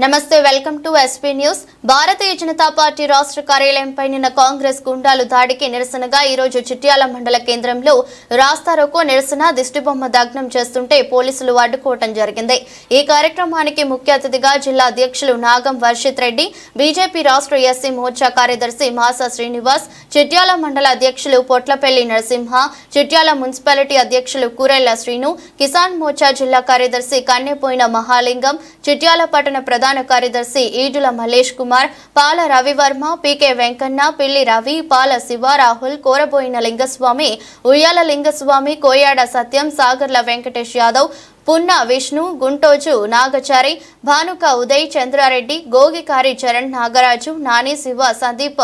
నమస్తే welcome to SP news Bharatiya Janata Party రాష్ట్ర కార్యాలయంపై నిన్న కాంగ్రెస్ గుండాలు దాడికి నిరసనగా ఈ రోజు చిట్యాల మండల కేంద్రంలో రాస్తారోకో నిరసన దిష్టిబొమ్మ దగ్నం చేస్తుంటే పోలీసులు అడ్డుకోవటం జరిగింది. ఈ కార్యక్రమానికి ముఖ్య అతిథిగా జిల్లా అధ్యక్షులు నాగం వర్షిత్ రెడ్డి బీజేపీ రాష్ట్ర ఎస్సీ మోర్చా కార్యదర్శి మాసా శ్రీనివాస్ చిట్యాల మండల అధ్యక్షులు పొట్లపల్లి నరసింహ చిట్యాల మున్సిపాలిటీ అధ్యక్షులు కూరెళ్ళ శ్రీను కిసాన్ మోర్చా జిల్లా కార్యదర్శి కన్నెపోయిన మహాలింగం చిట్యాల పట్టణ ప్రధాన కార్యదర్శి ఈడుల మల్లేష్ కుమార్ పాల రవివర్మ పీకే వెంకన్న పిల్లి రవి పాల శివ రాహుల్ కోరబోయిన లింగస్వామి ఉయ్యాల లింగస్వామి కోయాడ సత్యం సాగర్ల వెంకటేష్ యాదవ్ పున్న విష్ణు గుంటోజు నాగచారి భానుక ఉదయ్ చంద్రారెడ్డి గోగికారి చరణ్ నాగరాజు నాని శివ సందీప్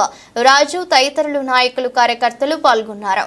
రాజు తదితరులు నాయకులు కార్యకర్తలు పాల్గొన్నారు.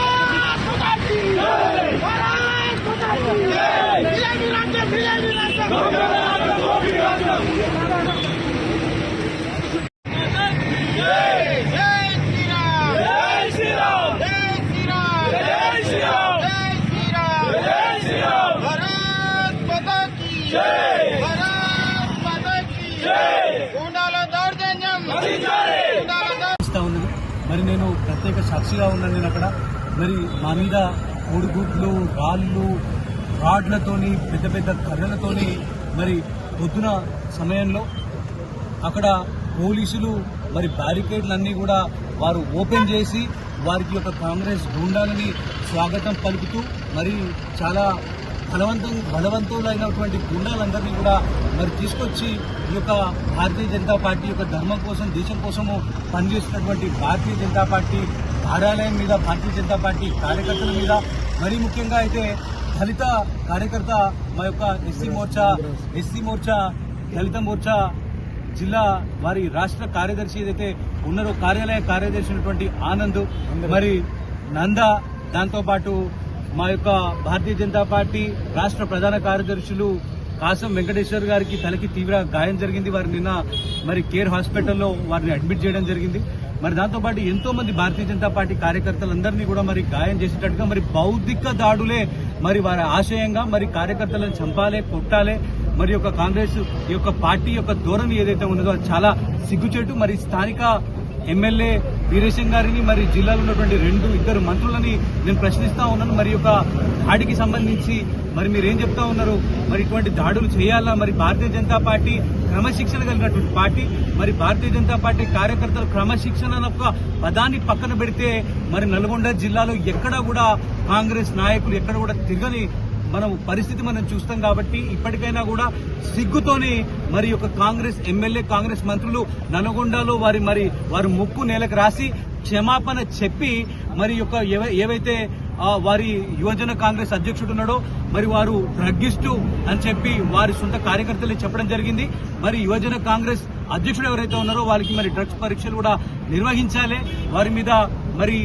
మరి నేను ప్రత్యేక సాక్షిగా ఉన్నాను నేను అక్కడ. మరి మా మీద కోడిగుడ్లు రాళ్ళు రాడ్లతోని పెద్ద పెద్ద కర్రలతోని మరి పొద్దున సమయంలో అక్కడ పోలీసులు మరి బ్యారికేడ్లన్నీ కూడా వారు ఓపెన్ చేసి వారికి యొక్క కాంగ్రెస్ గుండాలని స్వాగతం పలుకుతూ మరి చాలా బలవంతం బలవంతులైనటువంటి గుండాలందరినీ కూడా మరి తీసుకొచ్చి ఈ యొక్క భారతీయ జనతా పార్టీ యొక్క ధర్మం కోసం దేశం కోసము పనిచేస్తున్నటువంటి భారతీయ జనతా పార్టీ కార్యాలయం మీద భారతీయ జనతా పార్టీ కార్యకర్తల మీద మరీ ముఖ్యంగా అయితే దళిత కార్యకర్త మా యొక్క ఎస్సీ మోర్చా ఎస్సీ మోర్చా దళిత మోర్చా జిల్లా వారి రాష్ట్ర కార్యదర్శి ఏదైతే ఉన్నారో కార్యాలయ కార్యదర్శి ఉన్నటువంటి ఆనంద్ మరి నంద దాంతో పాటు మా యొక్క భారతీయ జనతా పార్టీ రాష్ట్ర ప్రధాన కార్యదర్శులు కాసం వెంకటేశ్వర్ గారికి తలకి తీవ్ర గాయం జరిగింది. వారు నిన్న మరి కేర్ హాస్పిటల్లో వారిని అడ్మిట్ చేయడం జరిగింది. మరి దాంతోపాటు ఎంతో మంది భారతీయ జనతా పార్టీ కార్యకర్తలందరినీ కూడా మరి గాయం చేసేటట్టుగా మరి బౌద్ధిక దాడులే మరి వారి ఆశయంగా మరి కార్యకర్తలను చంపాలే కొట్టాలే. మరి యొక్క కాంగ్రెస్ యొక్క పార్టీ యొక్క ధోరణి ఏదైతే ఉన్నదో చాలా సిగ్గుచేటు మరి స్థానిక ఎమ్మెల్యే వీరేశం గారిని మరి జిల్లాలో ఉన్నటువంటి రెండు ఇద్దరు మంత్రులని నేను ప్రశ్నిస్తా ఉన్నాను. మరి యొక్క దాడికి సంబంధించి మరి మీరు ఏం చెప్తా ఉన్నారు? మరి ఇటువంటి దాడులు చేయాలా? మరి భారతీయ జనతా పార్టీ క్రమశిక్షణ కలిగినటువంటి పార్టీ మరి భారతీయ జనతా పార్టీ కార్యకర్తలు క్రమశిక్షణ అన్న ఒక పదాన్ని పక్కన పెడితే మరి నల్గొండ జిల్లాలో ఎక్కడా కూడా కాంగ్రెస్ నాయకులు ఎక్కడ కూడా తిరగని మనం పరిస్థితి మనం చూస్తాం కాబట్టి ఇప్పటికైనా కూడా సిగ్గుతోని మరి యొక్క కాంగ్రెస్ ఎమ్మెల్యే కాంగ్రెస్ మంత్రులు నల్గొండలో వారి మరి వారి ముక్కు నేలకు రాసి క్షమాపణ చెప్పి మరి యొక్క ఏవైతే వారి యువజన కాంగ్రెస్ అధ్యక్షుడు ఉన్నాడో మరి వారు డ్రగ్గిస్టు అని చెప్పి వారి సొంత కార్యకర్తలు చెప్పడం జరిగింది. మరి యువజన కాంగ్రెస్ అధ్యక్షుడు ఎవరైతే ఉన్నారో వారికి మరి డ్రగ్స్ పరీక్షలు కూడా నిర్వహించాలి. వారి మీద మరి